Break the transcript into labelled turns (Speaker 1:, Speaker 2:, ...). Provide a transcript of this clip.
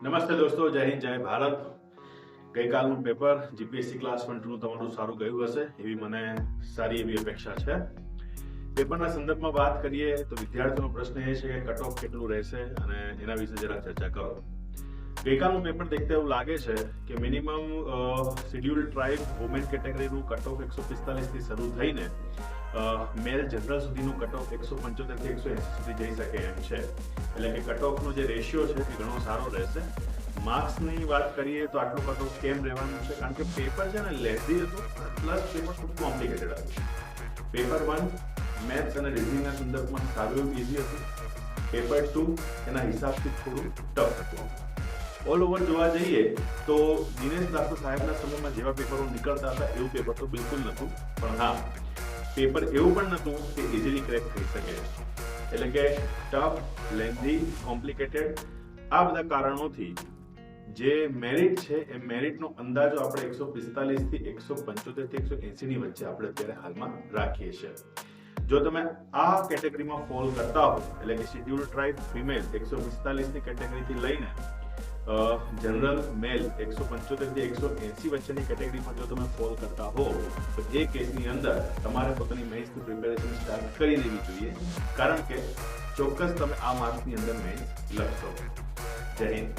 Speaker 1: નમસ્તે દોસ્તો, જય હિન્દ, જય ભારત. ગઈકાલનું પેપર, જીપીએસસી ક્લાસ વન ટુનું તમારું સારું ગયું હશે એવી મને સારી એવી અપેક્ષા છે. પેપરના સંદર્ભમાં વાત કરીએ તો વિદ્યાર્થીઓનો પ્રશ્ન એ છે કે કટ ઓફ કેટલું રહેશે અને એના વિશે જરા ચર્ચા કરો. ગઈકાલનું પેપર દેખતા એવું લાગે છે કે મિનિમમ શેડ્યુલ ટ્રાઇબ વુમેન કેટેગરીનું કટ ઓફ એકસો પિસ્તાલીસથી શરૂ થઈને મેલ જનરલ સુધીનું કટ એકસો પંચોતેરથી એકસો એંસી સુધી જઈ શકે એમ છે. એટલે કે કટ જે રેશિયો છે એ ઘણો સારો રહેશે. માર્ક્સની વાત કરીએ તો આટલું કટ ઓફ કેમ રહેવાનું છે? કારણ કે પેપર છે ને લેઝી હતું પ્લસ પેપર ખૂબ કોમ્પ્લિકેટેડ હતું. પેપર વન મેથ્સ અને રીઝનિંગના સંદર્ભમાં સારું એવું ઇઝી હતું. પેપર ટુ એના હિસાબથી થોડું ટફ હતું. ઓલ ઓવર જોવા જઈએ તો દિનેશ દાસ સાહેબના સમયમાં જેવા પેપરો નીકળતા હતા, એવું પેપર તો બિલકુલ નહોતું. પણ હા પેપર એવું પણ નહોતું કે ઇઝીલી ક્રેક થઈ શકે. એટલે કે ટફ લેન્ધી કોમ્પ્લિકેટેડ આ બધા કારણોથી જે મેરિટ છે, એ મેરિટનો અંદાજો આપણે એકસો પિસ્તાલીસથી એકસો પંચોતેરથી એકસો એંસીની વચ્ચે આપણે અત્યારે હાલમાં રાખીએ છીએ. જો તમે આ કેટેગરીમાં ફોલ કરતા હો, એટલે કે શેડ્યુલ ટ્રાઇબ ફિમેલ એકસો પિસ્તાલીસની કેટેગરીથી લઈને જનરલ મેલ એકસો પંચોતેરથી એકસો એસી વચ્ચેની કેટેગરીમાં જો તમે ફોલ કરતા હો, તો એ કેસની અંદર તમારે પોતાની મેન્સની પ્રિપેરેશન સ્ટાર્ટ કરી દેવી જોઈએ. કારણ કે ચોક્કસ તમે આ માર્ક્સની અંદર મેન્સ લખશો. જય હિન્દ.